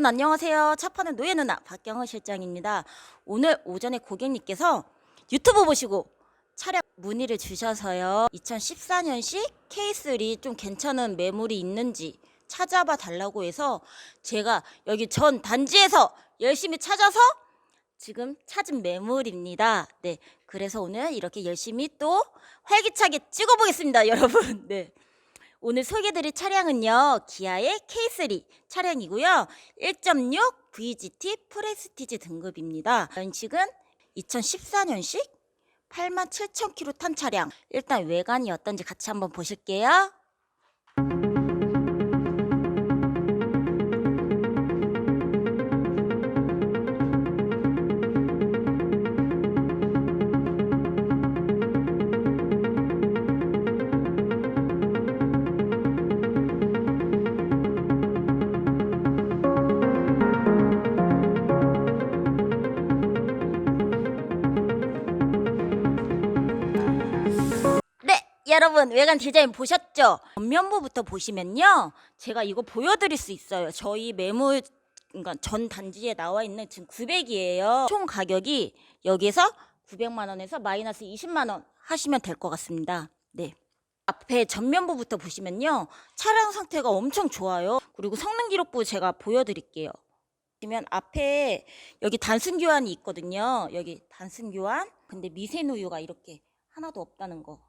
여러분 안녕하세요. 차 파는 노예 누나 박경호 실장입니다. 오늘 오전에 고객님께서 유튜브 보시고 차량 문의를 주셔서요. 2014년식 K3 좀 괜찮은 매물이 있는지 찾아봐 달라고 해서 제가 여기 전 단지에서 열심히 찾아서 지금 찾은 매물입니다. 네. 그래서 오늘 이렇게 열심히 또 활기차게 찍어보겠습니다, 여러분. 네. 오늘 소개드릴 차량은요, 기아의 K3 차량이고요. 1.6 VGT 프레스티지 등급입니다. 연식은 2014년식 87,000km 탄 차량. 일단 외관이 어떤지 같이 한번 보실게요. 여러분 외관 디자인 보셨죠? 전면부부터 보시면요, 제가 이거 보여드릴 수 있어요. 저희 매물 그러니까 전 단지에 나와 있는 지금 900이에요. 총 가격이 여기서 900만 원에서 마이너스 20만 원 하시면 될 것 같습니다. 네. 앞에 전면부부터 보시면요, 차량 상태가 엄청 좋아요. 그리고 성능 기록부 제가 보여드릴게요. 보시면 앞에 여기 단순 교환이 있거든요. 여기 단순 교환. 근데 미세 우유가 이렇게 하나도 없다는 거.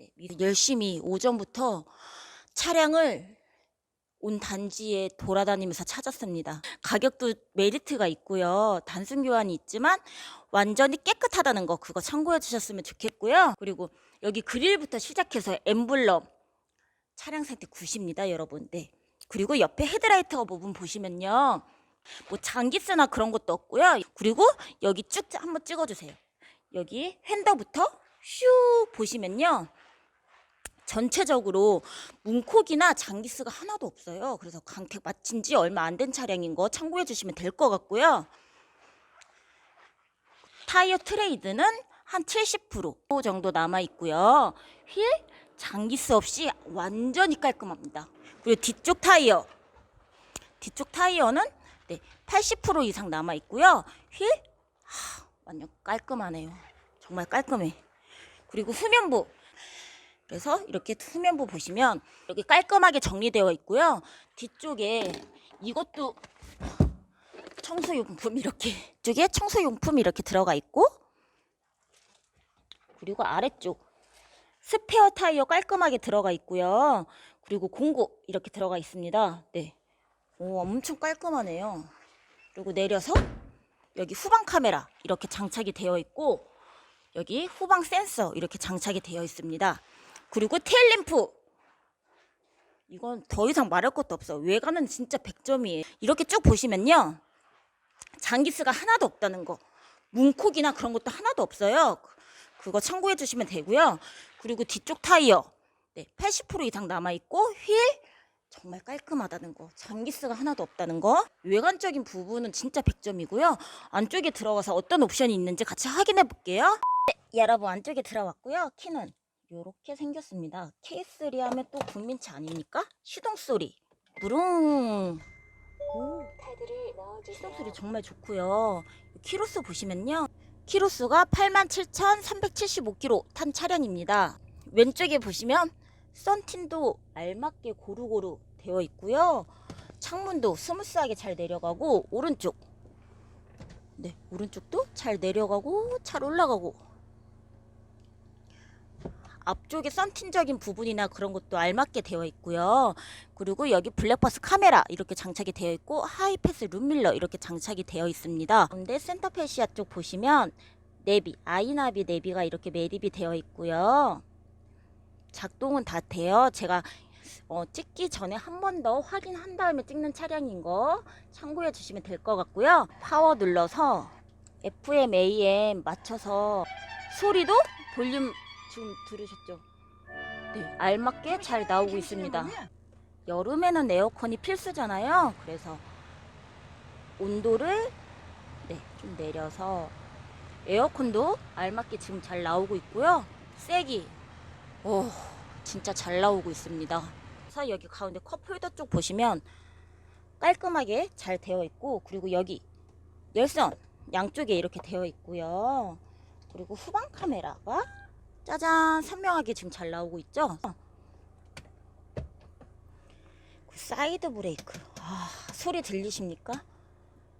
네, 미- 열심히 오전부터 차량을 온 단지에 돌아다니면서 찾았습니다. 가격도 메리트가 있고요. 단순 교환이 있지만 완전히 깨끗하다는 거 그거 참고해 주셨으면 좋겠고요. 그리고 여기 그릴부터 시작해서 엠블럼 차량 상태 굿입니다, 여러분. 네. 그리고 옆에 헤드라이트 부분 보시면요. 뭐 장기스나 그런 것도 없고요. 그리고 여기 쭉 한번 찍어 주세요. 여기 핸더부터 슉 보시면요. 전체적으로 문콕이나 장기스가 하나도 없어요. 그래서 강택 마친 지 얼마 안 된 차량인 거 참고해 주시면 될 것 같고요. 타이어 트레이드는 한 70% 정도 남아 있고요. 휠 장기스 없이 완전히 깔끔합니다. 그리고 뒤쪽 타이어 뒤쪽 타이어는 네, 80% 이상 남아 있고요. 휠 하, 완전 깔끔하네요. 정말 깔끔해. 그리고 후면부 그래서 이렇게 후면부 보시면 여기 깔끔하게 정리되어 있고요. 뒤쪽에 이것도 청소용품 이렇게 쪽에 청소용품 이렇게 들어가 있고 그리고 아래쪽 스페어 타이어 깔끔하게 들어가 있고요. 그리고 공구 이렇게 들어가 있습니다. 네. 오, 엄청 깔끔하네요. 그리고 내려서 여기 후방 카메라 이렇게 장착이 되어 있고 여기 후방 센서 이렇게 장착이 되어 있습니다. 그리고 테일램프 이건 더 이상 말할 것도 없어. 외관은 진짜 100점이에요. 이렇게 쭉 보시면요. 장기스가 하나도 없다는 거. 문콕이나 그런 것도 하나도 없어요. 그거 참고해 주시면 되고요. 그리고 뒤쪽 타이어 네, 80% 이상 남아 있고 휠 정말 깔끔하다는 거. 장기스가 하나도 없다는 거. 외관적인 부분은 진짜 100점이고요. 안쪽에 들어가서 어떤 옵션이 있는지 같이 확인해 볼게요. 네, 여러분 안쪽에 들어왔고요. 키는 이렇게 생겼습니다. K3 하면 또 국민차 아닙니까? 시동 소리. 무릉. 오, 카드를 넣어주세요. 시동 소리 정말 좋고요. 키로수 보시면요. 키로수가 87,375km 탄 차량입니다. 왼쪽에 보시면 썬틴도 알맞게 고루고루 되어 있고요. 창문도 스무스하게 잘 내려가고 오른쪽 네 오른쪽도 잘 내려가고 잘 올라가고 앞쪽에 썬틴적인 부분이나 그런 것도 알맞게 되어 있고요. 그리고 여기 블랙박스 카메라 이렇게 장착이 되어 있고 하이패스 룸밀러 이렇게 장착이 되어 있습니다. 근데 센터페시아 쪽 보시면 내비 아이나비 내비가 이렇게 매립이 되어 있고요. 작동은 다 돼요. 제가 어, 찍기 전에 한 번 더 확인한 다음에 찍는 차량인 거 참고해 주시면 될 것 같고요. 파워 눌러서 FM, AM 맞춰서 소리도 볼륨 지금 들으셨죠? 네, 알맞게 잘 나오고 있습니다. 여름에는 에어컨이 필수잖아요. 그래서 온도를 네, 좀 내려서 에어컨도 알맞게 지금 잘 나오고 있고요. 세기 오, 진짜 잘 나오고 있습니다. 그래서 여기 가운데 컵홀더 쪽 보시면 깔끔하게 잘 되어 있고 그리고 여기 열선 양쪽에 이렇게 되어 있고요. 그리고 후방 카메라가 짜잔 선명하게 지금 잘 나오고 있죠. 그 사이드 브레이크 아, 소리 들리십니까?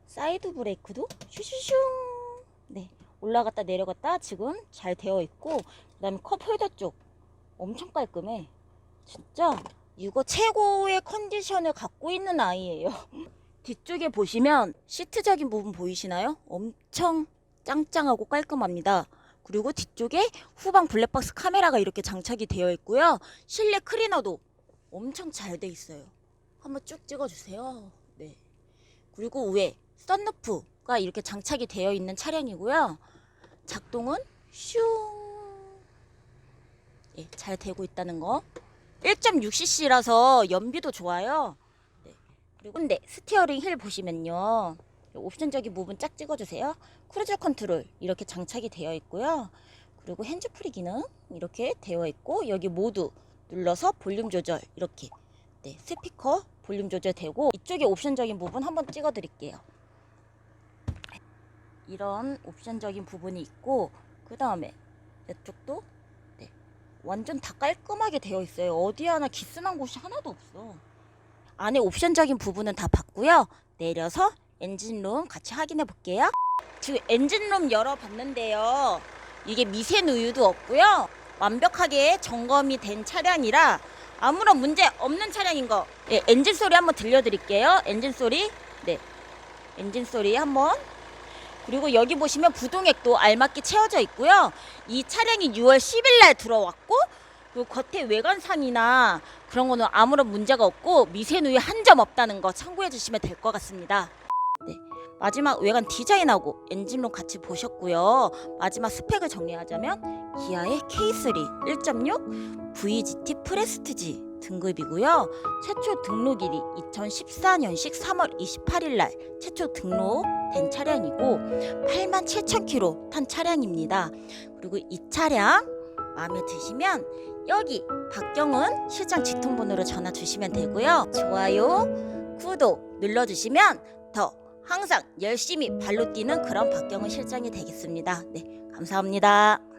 사이드 브레이크도 슈슈슝 네 올라갔다 내려갔다 지금 잘 되어 있고 그 다음에 컵 홀더 쪽 엄청 깔끔해 진짜 이거 최고의 컨디션을 갖고 있는 아이예요 뒤쪽에 보시면 시트적인 부분 보이시나요? 엄청 짱짱하고 깔끔합니다 그리고 뒤쪽에 후방 블랙박스 카메라가 이렇게 장착이 되어 있고요 실내 클리너도 엄청 잘 돼 있어요 한번 쭉 찍어주세요 네 그리고 위에 썬루프가 이렇게 장착이 되어 있는 차량이고요. 작동은 슝. 예, 잘 되고 있다는 거. 1.6cc라서 연비도 좋아요. 네. 그리고 근데 스티어링 힐 보시면요. 옵션적인 부분 쫙 찍어주세요. 크루즈 컨트롤 이렇게 장착이 되어 있고요. 그리고 핸즈프리 기능 이렇게 되어 있고 여기 모두 눌러서 볼륨 조절 이렇게 네, 스피커 볼륨 조절되고 이쪽에 옵션적인 부분 한번 찍어 드릴게요. 이런 옵션적인 부분이 있고 그 다음에 이쪽도 네, 완전 다 깔끔하게 되어 있어요. 어디 하나 기스난 곳이 하나도 없어. 안에 옵션적인 부분은 다 봤고요. 내려서 엔진룸 같이 확인해 볼게요. 지금 엔진룸 열어봤는데요. 이게 미세 누유도 없고요. 완벽하게 점검이 된 차량이라 아무런 문제 없는 차량인 거. 예, 엔진 소리 한번 들려드릴게요. 엔진 소리. 네. 엔진 소리 한번. 그리고 여기 보시면 부동액도 알맞게 채워져 있고요. 이 차량이 6월 10일 날 들어왔고 그리고 겉에 외관상이나 그런 거는 아무런 문제가 없고 미세누유 한 점 없다는 거 참고해 주시면 될 것 같습니다. 네. 마지막 외관 디자인하고 엔진룸 같이 보셨고요. 마지막 스펙을 정리하자면 기아의 K3 1.6 VGT 프레스티지 등급이고요. 최초 등록일이 2014년식 3월 28일 날 최초 등록된 차량이고 8만 7천 킬로 탄 차량입니다. 그리고 이 차량 마음에 드시면 여기 박경은 실장 직통번호로 전화 주시면 되고요. 좋아요, 구독 눌러주시면 더 항상 열심히 발로 뛰는 그런 박경은 실장이 되겠습니다. 네, 감사합니다.